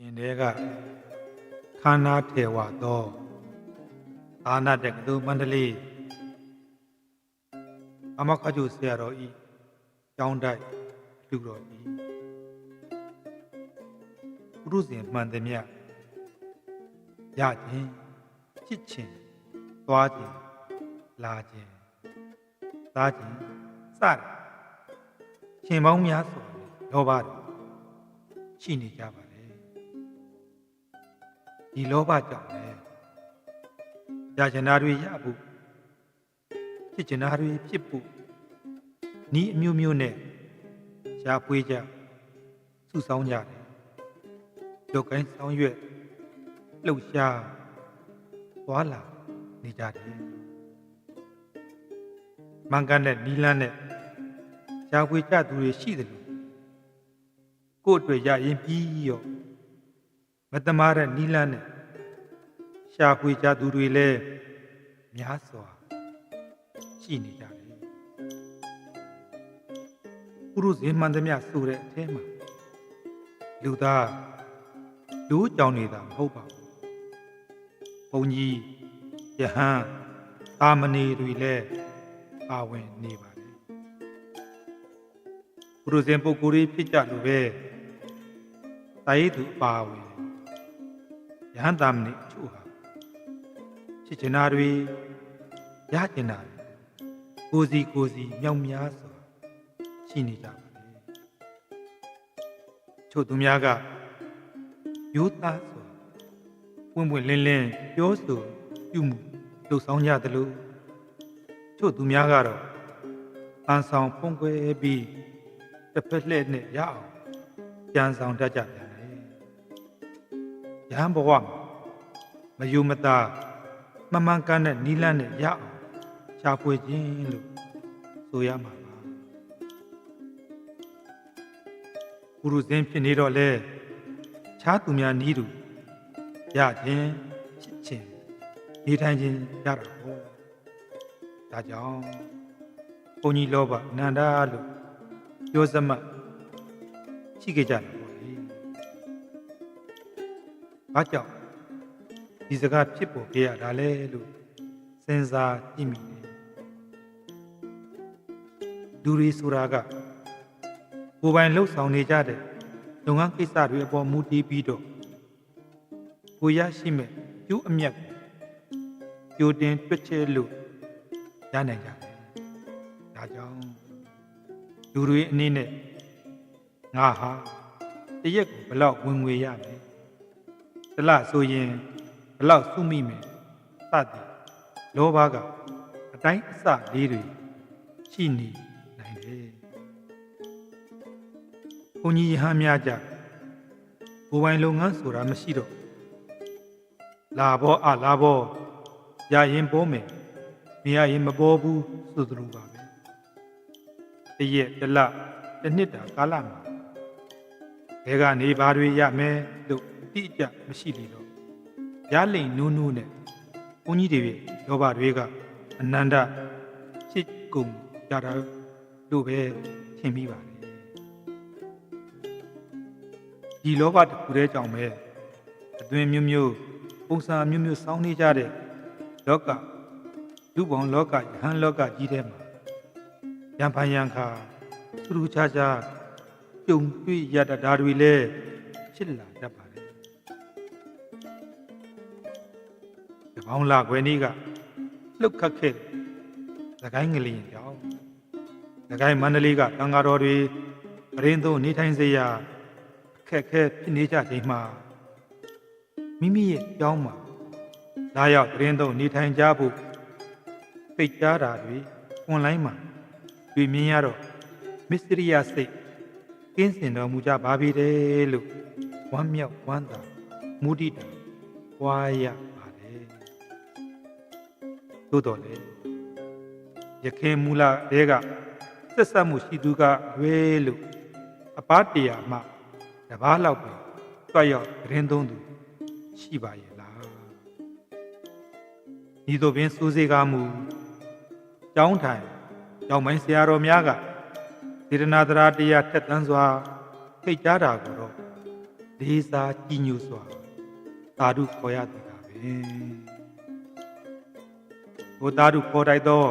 ရှင်တဲကခန္ဓာထေဝသောအာနာတကတုမန္တလေးအမခကျုဆရာတော်ဤကျောင်းတိုက်လူတော်ဤပုရုဇဉ်မှန်သည်မြတ်ရခြင်းချစ်ခြင်းသွားခြင်းလာခြင်းစားခြင်းစတယ်ရှင်ပေါင်းများစွာလောဘတွေရှိနေကြပါတယ် ဒီလောဘကြောင့်လေရချင်တာတွေရဖို့ဖြစ်ချင်တာတွေဖြစ်ဖို့ဤအမျိုးမျိုးနဲ့ရှားပွေးကြစုဆောင်းကြတယ်ရုပ်ကိုင်းဆောင်ရွက်လှုပ်ရှားသွားလာနေကြတယ်မန်ကန်တဲ့နီလန်းနဲ့ရှားပွေးကြသူတွေရှိတယ်လို့ကိုယ့်အတွက်ရရင်ပြီးရော မတမာတဲ့နီလန်းနဲ့ရှာဖွေကြသူတွေလည်းများစွာရှိနေကြတယ်ပုရုဇဉ်မှန်သမျှဆိုတဲ့အထဲမှာလူသားလူကြောင်နေတာမဟုတ်ပါဘူးဘုန်းကြီးယဟန်အာမဏေတွေလည်းပါဝင်နေပါတယ်ပုရုဇဉ်ပုဂ္ဂိုလ်တွေဖြစ်ကြလို့ပဲတာရိသူအပါဝင် ယဟန်တာမဏိအချို့ဟာချစ်ချင်တာတွေရချင်တာတွေကိုယ်စီကိုယ်စီမြောက်များစွာရှိနေကြပါလေချို့သူများကရိုးသားစွာပွင့်ပွင့်လင်းလင်းပြောဆိုပြုမှုလှုပ်ဆောင်ကြသလိုချို့သူများကတော့အန်ဆောင်ဖုံးကွယ်ပြီးတစ်ဖက်လှည့်နဲ့ရအောင်ကြံဆောင်တတ်ကြပြန်တယ် ယဟန်ဘဝမှာမယုံမသားမမှန်ကန်တဲ့နီလန်းနဲ့ရအောင်ရှားဖွေခြင်းလို့ဆိုရမှာပါပုရုဇဉ်ဖြစ်နေတော့လေခြားသူများနီးသူရခြင်းဖြစ်ခြင်းနေထိုင်ခြင်းရတာပေါ့ဒါကြောင့်ဘုန်းကြီးလောဘအနန္တလို့ပြောစမှတ်ရှိခဲ့ကြတယ်ပေါ့လေ။ ဘာကြောင့်ဒီစကားဖြစ်ပေါ်ခဲ့ရတာလဲလို့စဉ်းစားကြည့်မိတယ်။လူတွေဆိုတာကကိုယ်ပိုင်လှုပ်ဆောင်နေကြတဲ့လုပ်ငန်းကိစ္စတွေအပေါ်မူတည်ပြီးတော့ကိုရရှိမဲ့ကျိုးအမြတ်ကိုကြိုတင်တွက်ချက်လို့ရနိုင်ကြတယ်။ဒါကြောင့်လူတွေအနေနဲ့ငါဟာတရက်ကိုဘယ်လောက်ဝင်ငွေရမလဲ။ တလဆိုရင်ဘလောက်စုမိမယ်စသည်လောဘကအတိုင်းအစလေးတွေရှိနေနိုင်တယ်။ဘုန်းကြီးယဟန်များကြဘိုးပိုင်လုပ်ငန်းဆိုတာမရှိတော့လာဘောအလာဘောရရင်ပေါ်မယ်မရရင်မပေါ်ဘူးဆိုသလိုပါပဲ။တရက်တစ်လတစ်နှစ်တာကာလမှာဘယ်ကနေဘာတွေရမယ်လို့အ တိအကျမရှိလေတော့ရလိန်နူးနူးနဲ့ဘုန်းကြီးတွေရဲ့လောဘတွေကအနန္တဖြစ်ကုန်ကြတာလို့ပဲထင်မိပါတယ်ဒီလောဘတစ်ခုတည်းကြောင့်ပဲအသွင်မျိုးမျိုးပုံစံမျိုးမျိုးစောင်းနေကြတဲ့လောကလူပေါင်းလောကယဟန်လောကကြီးထဲမှာရံဖန်ရံခါသူတို့ခြားခြားကြုံတွေ့ရတတ်တာတွေလည်းဖြစ်လာတတ်ပါတယ်။ ဒီပေါင်းလာခွေနေ့ကလှုပ်ခတ်ခဲ့သကိုင်းငလျင်ကြောင့်သကိုင်းမန္တလေးကတန်ဃာတော်တွေပရင်းသုံးနေထိုင်စေရာအခက်အခဲဖြစ်နေကြချိန်မှာမိမိရဲ့ကြောင်းမှာလာရောက်ပရင်းသုံးနေထိုင်ကြဖို့ပိတ်ကြားတာတွေအွန်လိုင်းမှာတွေ့မြင်ရတော့မစ္စရိယစိတ်ကင်းစင်တော်မူကြပါပြီတယ်လို့ဝမ်းမြောက်ဝမ်းသာမုဒိတာဝါရပါတယ် သို့တော်လေယခင်မူလတဲကဆက်ဆက်မှုရှိသူကလွဲလို့အပားတရာမှတပားလောက်ပဲတွတ်ရောက်သတင်းသုံးသူရှိပါရဲ့လားဤသို့ပင်စူးစေကားမူကျောင်းထိုင်ကျောင်းမိုင်းဆရာတော်များကစေတနာတရားတရားထက်သန်စွာထိတ်ကြားတာကိုတော့လေးစားကြည်ညိုစွာသာဓုခေါ်ရသည်ကပင် ဘုသာဓုခေါ်တိုက်သော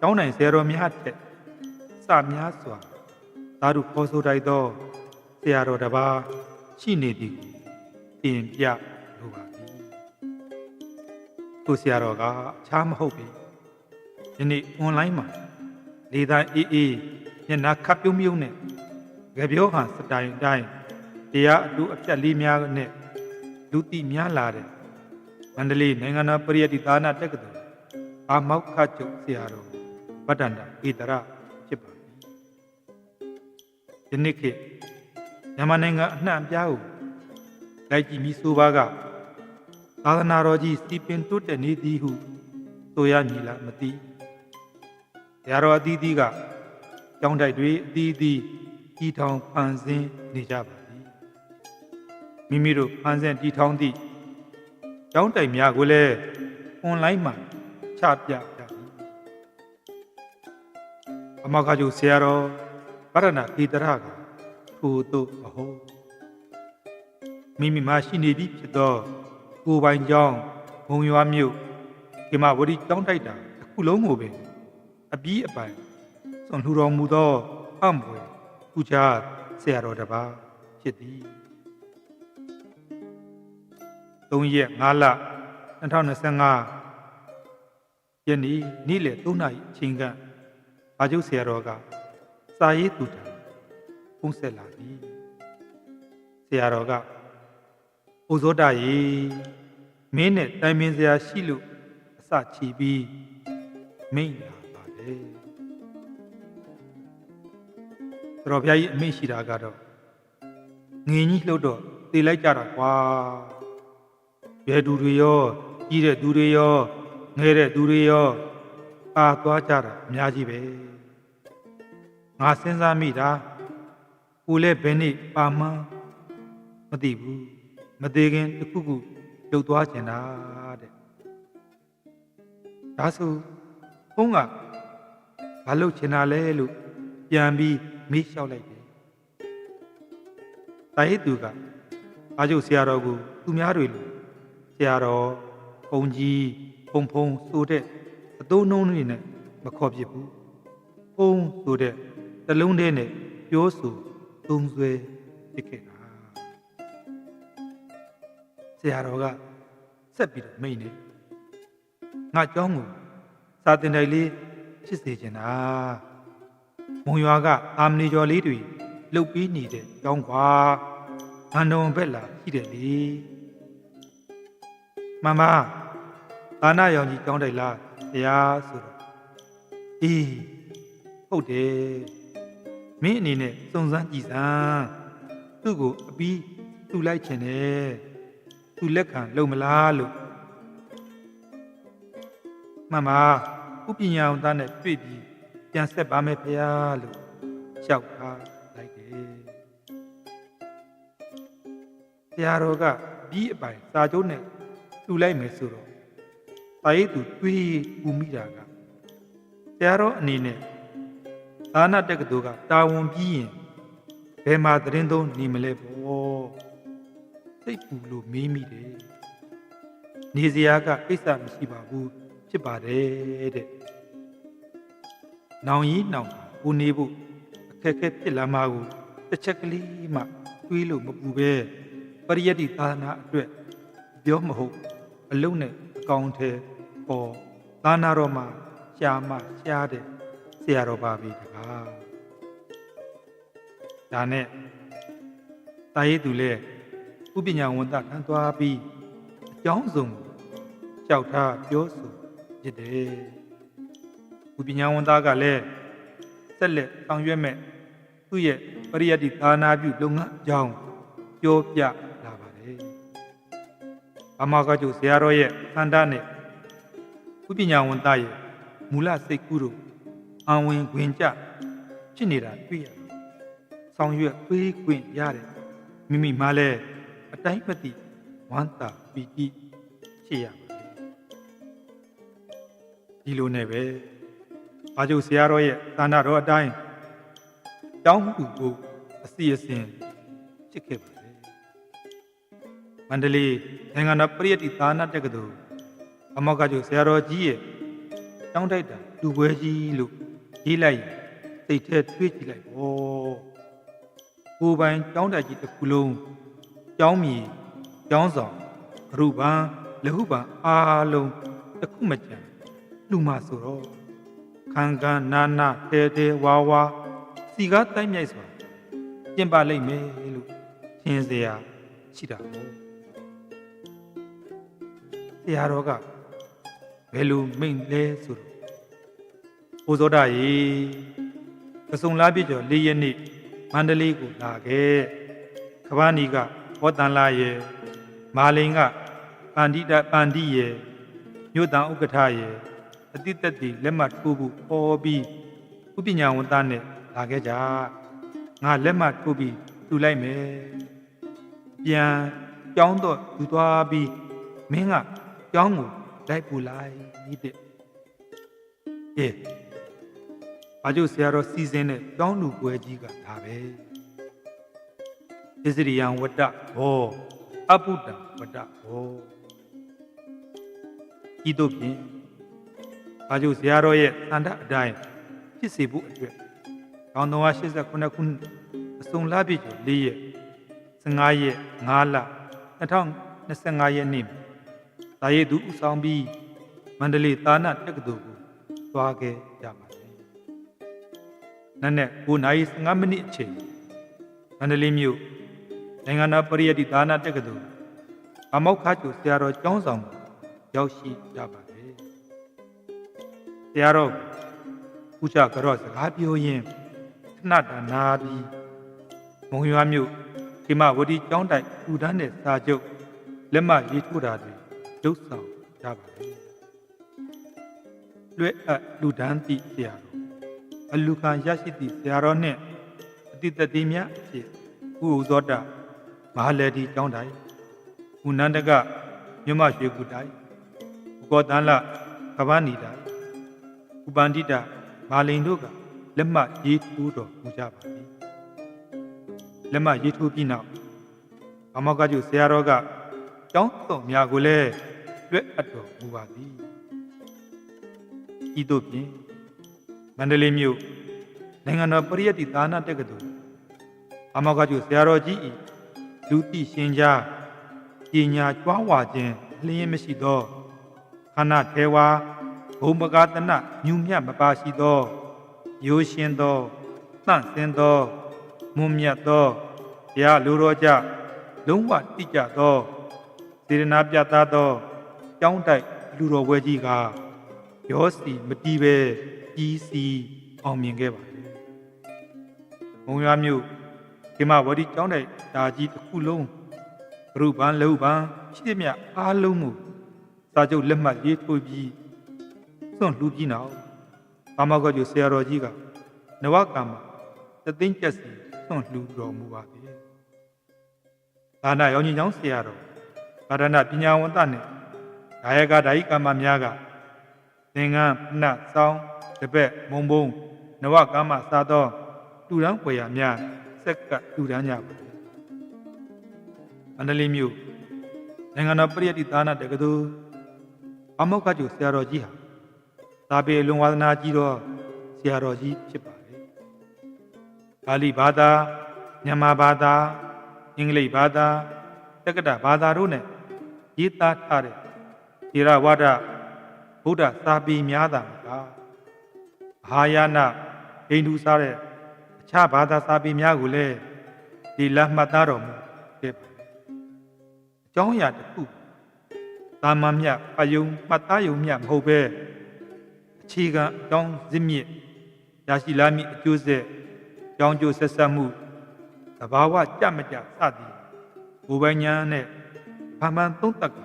ကျောင်းနိုင်ဆရာတော်များထက်စများစွာသာဓုခေါ်ဆိုတိုက်သောဆရာတော်တစ်ပါးရှိနေသည်ကိုတင်ပြလိုပါသည်ကိုဆရာတော်ကအခြားမဟုတ်ပေယနေ့ online မှာလေသားအေးအေးညနာခပ်ပြုံးပြုံးနဲ့ကြပြောဟန်စတိုင်တိုင်းတရားအတူအပြတ်လေးများနဲ့လူတိများလာတဲ့မန္တလေးနိုင်ငံတော်ပရိယတ္တိသာနာတက္ကသိုလ် အာမောက္ခချုပ်ဆရာတော်ဗတ္တန္တဧတရဖြစ်ပါပြီဒီနေ့ခေတ်မြန်မာနိုင်ငံအနှံ့အပြားကိုလိုက်ကြည့်ပြီးဆိုပါကသာသနာတော်ကြီးစီပင်တွတ်တဲ့နေသည်ဟုဆိုရမည်လားမသိဆရာတော်အသီးသီးကကျောင်းတိုက်တွေအသီးသီးကြီးထောင်ဖန်ဆင်းနေကြပါသည်မိမိတို့ဖန်ဆင်းတီထောင်သည့်ကျောင်းတိုက်များကိုလည်းအွန်လိုင်းမှာ ချပြကြပြီအမခါကျူဆရာတော်ဗရဏဧတရကထို့သို့အဟုတ်မိမိမှာရှိနေပြီဖြစ်သောကိုယ်ပိုင်ကျောင်းဘုံရွာမြို့ဒီမှာဝရီကျောင်းတိုက်တာတစ်ခုလုံးကိုပင်အပြီးအပိုင်စွန်လှူတော်မူသောအံ့ဖွယ်ပူဇာဆရာတော်တစ်ပါးဖြစ်သည်3ရက်5လ2025 ယနေ့နေ့လယ်3နာရီအချိန်ကဘာကျုပ်ဆရာတော်ကစာရေးသူတာပုံဆက်လာသည်ဆရာတော်ကအိုဇောတရေမင်းနဲ့တိုင်ပင်စရာရှိလို့အစချီပြီးမိန့်လာပါတယ်သတော်ဘုရားကြီးအမိန့်ရှိတာကတော့ငင်းကြီးလှုပ်တော့တေလိုက်ကြတာကွာဘယ်သူတွေရောကြီးတဲ့သူတွေရော ငဲတဲ့သူတွေရောအာသွားကြတာအများကြီးပဲငါစဉ်းစားမိတာကိုလည်းဘယ်နေ့ပါမှန်းမသိဘူးမသေးခင်တစ်ခုခုလှုပ်သွားကျင်တာတဲ့ဒါဆိုဘုန်းကဘာလှုပ်ချင်တာလဲလို့ပြန်ပြီးမေးလျှောက်လိုက်တယ်တာဟိတူကအာကျုပ်ဆရာတော်ကိုသူများတွေလို့ဆရာတော်ဘုံကြီး ဘုံဖုံဆိုတဲ့အသုံးနှုံးတွေနဲ့မခေါ်ဖြစ်ဘူးဘုံဆိုတဲ့တလုံးတည်းနဲ့ပြောဆိုသုံးဆွဲဖြစ်ခဲ့တာဆရာတော်ကဆက်ပြီးတော့မိန်နေငါเจ้าကိုစာတင်တိုင်လေးဖြစ်စေချင်တာမုံရွာကအာမနီကျော်လေးတွေလှုပ်ပြီးနေတဲ့ကျောင်းကွာအန်တုံဘက်လာရှိတယ်လေမမ သာနာရောင်ကြီးကျောင်းတိုင်လားတရားဆိုတော့အေးဟုတ်တယ်မင်းအနေနဲ့စုံစမ်းကြည့်စမ်းသူ့ကိုအပီးသူ့လိုက်ချင်တယ်သူလက်ခံလုံမလားလို့မှန်ပါဥပညာအောင်သားနဲ့တွေ့ပြီးပြန်ဆက်ပါမယ်ဖေဟာလို့လျှောက်ထားလိုက်တယ်ဆရာတော်ကပြီးအပိုင်စာချုပ်နဲ့တူလိုက်မယ်ဆိုတော့ တာရိတ်သူတွေးပူမိတာကဆရာတော်အနေနဲ့သာနာတက္ကသိုလ်ကတာဝန်ပြီးရင်ဘယ်မှာသတင်းသုံးနေမလဲပေါ့စိတ်ပူလို့မေးမိတယ်နေစရာကကိစ္စမရှိပါဘူးဖြစ်ပါတယ်တဲ့နောင်ကြီးနောင်ကိုနေဖို့အခက်အခဲဖြစ်လာမှာကိုတစ်ချက်ကလေးမှတွေးလို့မပူပဲပရိယတ္တိသာနာအတွက်ပြောမဟုတ်အလုံးနဲ့အကောင်ထဲ ပေါ်သာနာတော်မှာရှားမှရှားတဲ့ဆရာတော်ပါပြီတကားဒါနဲ့တာရည်သူလဲဥပညာဝန်တခံသွားပြီးအကြောင်းစုံကြောက်ထားပြောဆိုဖြစ်တယ်ဥပညာဝန်သားကလည်းဆက်လက်ဆောင်ရွက်မဲ့သူ့ရဲ့ပရိယတ္တိသာနာပြုလုပ်ငန်းအကြောင်းပြောပြလာပါတယ်။အမကကျုဆရာတော်ရဲ့သန္တာနဲ့ ဥပညာဝန်သားရဲ့မူလစိတ်ကူးတို့အံဝင်ခွင်ကြဖြစ်နေတာတွေ့ရတယ်။ဆောင်ရွက်ပေးခွင့်ရတယ်မိမိမှလည်းအတိုင်းမသိဝမ်းသာပီတိဖြစ်ရပါတယ်။ဒီလိုနဲ့ပဲဘာကျုပ်ဆရာတော်ရဲ့သာနာတော်အတိုင်းတောင်းမှုကိုအစီအစဉ်ဖြစ်ခဲ့ပါတယ်မန္တလေးနိုင်ငံတော်ပရိယတ္တိသာနာတက္ကသိုလ် အမောက်ကကျိုဆရာတော်ကြီးရဲ့တောင်းတိုက်တာလူပွဲကြီးလို့ရေးလိုက်ရင်စိတ်ထဲတွေးကြည့်လိုက်ဩကိုယ်ပိုင်တောင်းတိုက်ကြီးတစ်ခုလုံးကျောင်းမီကျောင်းဆောင်ဂရုပံလဟုပံအားလုံးတစ်ခုမကြံလူမဆိုတော့ခံကန်နာနာတဲတဲဝါဝါစီကားတိုက်မြိုက်စွာပြင်ပါလိမ့်မယ်လို့ထင်เสียရှိတာပေါ့ဆရာတော်က ဘယ်လိုမိန့်လဲဆိုတော့ဘိုးစောဒရေကစုံလားပြည့်ကျော်၄ရက်နေ့မန္တလေးကိုလာခဲ့ခပန်းနီကဟောတန်လာရဲ့မာလိန်ကပန္တိတပန္တိရဲ့မြို့တန်ဥက္ကဋ္ဌရဲ့အတိတ်တက်တီလက်မှတ်ထိုးဖို့ဟောပြီးဥပညာဝန်သားနဲ့လာခဲ့ကြငါလက်မှတ်ထိုးပြီးတူလိုက်မယ်ပြန်ကြောင်းတော့ယူသွားပြီးမင်းကကြောင်းကို လိုက်ပူလိုက်တဲ့အေးဘာကျုပ်ဆရာတော်စီစဉ်တဲ့ကြောင်းလူပွဲကြီးကဒါပဲဣသရိယံဝတ္တဘောအပုတ္တဝတ္တဘောဤတို့ဖြင့်ဘာကျုပ်ဆရာတော်ရဲ့သန္တာအတိုင်းဖြစ်စေဖို့အတွက်1389ခုနှစ်အစုံလပြည့်ကျော်၄ရက်15ရက်5လ2025ရက်နေ့မှာ တာရည်သူဥဆောင်ပြီးမန္တလေးသာနာတက္ကသိုလ်ကိုသွားခဲ့ကြပါတယ်။နက်နဲ့9နာရီ15မိနစ်အချိန်မန္တလေးမြို့နိုင်ငံတော်ပရိယတ္တိသာနာတက္ကသိုလ်အမောက်ခါကျူဆရာတော်ကျောင်းဆောင်ကိုရောက်ရှိကြပါတယ်။ဆရာတော်ဥချကြော့စကားပြောရင်းခဏတာနာပြီးမုံရွာမြို့ဒီမဝတီကျောင်းတိုက်ထူတန်းတဲ့စာချုပ်လက်မှတ်ရေးထိုးတာတွေ ဒုဆောင်ကြပါတယ်လွဲ့အပ်လူဒန်းသည့်ဆရာတော်အလူခံရရှိသည့်ဆရာတော်နှင့်အတိတတိမြတ်အဖြစ်ဥဥဇောတမဟာလေဒီကျောင်းတိုင်ဥနန္ဒကမြမရွှေကူတိုင်ဥကောတန်လကပ္ပဏီတိုင်ဥပန္တိတမာလိန်တို့ကလက်မှတ်ရေးထိုးတော်မူကြပါသည်လက်မှတ်ရေးထိုးပြီးနောက်အမောကကျုဆရာတော်ကကျောင်းတော်များကိုလည်း လွဲ့အပ်တော်မူပါသည်ဤသို့ဖြင့်မန္တလေးမြို့နိုင်ငံတော်ပရိယတ္တိသာနာတက္ကသိုလ်အမောကကျုဆရာတော်ကြီးဤလူသိရှင်ကြားပညာကြွားဝါခြင်းလျင်းမရှိသောခန္ဓာထေဝါဘုံပကာတနညူမြတ်မပါရှိသောရိုးရှင်သောတန့်စင်သောမွန်မြတ်သောဘုရားလူတော်ကြလုံးဝတိကျသောစေရနာပြသသော ကျောင်းတိုက်လူတော်ပွဲကြီးကရောစီမတီးပဲကြီးစီအောင်မြင်ခဲ့ပါတယ်။မုံရွာမြို့ဒီမှာဝတီကျောင်းတိုက်ဓာကြီးတစ်ခုလုံးဂရုပန်လုံပန်ရှိသမျှအားလုံးကိုစာချုပ်လက်မှတ်ရေးထိုးပြီးစွန့်လှူပြီးနောက်ဘာမကောကျဆရာတော်ကြီးကနဝကံမှာသသိန်းကျက်စီစွန့်လှူတော်မူပါပြီ။ဒါနရောင်ကြီးကျောင်းဆရာတော်ဗာဒနာပညာဝန္တနဲ့ ဒါယကဓာယိကမ္မများကသင်္ကန်းဖနစောင်းတပည့်မုံဘုံနဝကမ္မစာသောတူရန်ပွေရများစက်ကတူရန်ကြပါမန္တလေးမြို့နိုင်ငံတော်ပရိယတ္တိသာနာတက္ကသိုလ်အမောက္ခကျူဆရာတော်ကြီးဟာသာပေလွန်ဝါဒနာကြီးတော်ဆရာတော်ကြီးဖြစ်ပါတယ်ပါဠိဘာသာမြန်မာဘာသာအင်္ဂလိပ်ဘာသာတက္ကတာဘာသာတို့နဲ့ရေးသားထားတဲ့ ထေရဝါဒဗုဒ္ဓစာပေများတာကအာဟာယနာဟိန္ဒူစားတဲ့အခြားဘာသာစာပေများကိုလည်းဒီလမှတ်သားတော်မူခဲ့ပါတယ်အကြောင်းအရာတစ်ခုတာမန်မြတ်အယုံမှတ်သားယုံမြတ်မဟုတ်ပဲအခြေခံအကြောင်းဇစ်မြစ်ရရှိလာမည့်အကျိုးဆက်ကြောင်းကျိုးဆက်ဆက်မှုသဘာဝကြမကြစသည်ဘူပိုင်ညာနဲ့ဘာမှန်သုံးသက်က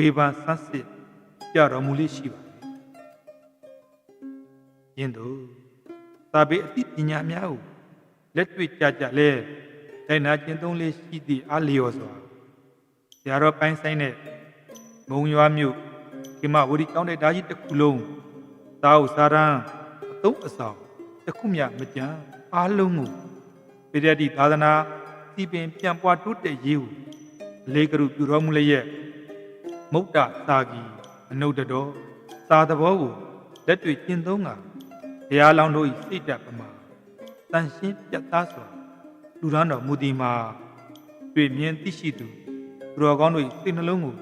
ဝေဖန်ဆန်းစစ်ကြတော်မူလေးရှိပါတယ်။ယင်းတို့သာပေအသိပညာများကိုလက်တွေ့ကြကြလဲတိုင်းနာကျင့်သုံးလေးရှိသည့်အလျော်စွာဆရာတော်ပိုင်းဆိုင်တဲ့မုံရွာမြို့ဒီမဝရီကျောင်းတဲ့ဓာကြီးတစ်ခုလုံးသာဥစာရန်အသုံးအဆောင်တစ်ခုမျှမကြံအားလုံးကိုပိရတိသာသနာစီပင်ပြန်ပွားတိုးတက်ရေးကိုအလေးကရုပြုတော်မူလျက် မုတ်တစာကီအနုတ္တတော်စာသဘောကိုလက်တွေ့ကျင့်သုံးကဘုရားလောင်းတို့၏စိတ်ဓာတ်ပမာတန်ရှင်းပြတ်သားစွာလူရန်တော်မူသည်မှာတွေ့မြင်သိရှိသူသူတော်ကောင်းတို့၏စိတ်နှလုံးကို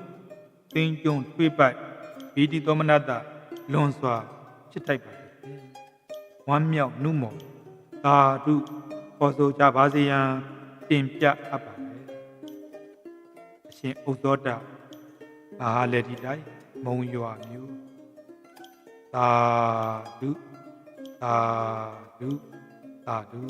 တင်းကျုံထွေးပိုက်ဗီတိသောမနတလွန်စွာချစ်ထိုက်ပါသည်ဝမ်းမြောက်နှုမောသာဓုခေါ်ဆိုကြပါစေရန်တင်ပြအပ်ပါတယ်အရှင်ဥသောတ ဘာလည်းဒီတိုင်းမုံရွာမျိုးသာဓုသာဓုသာဓု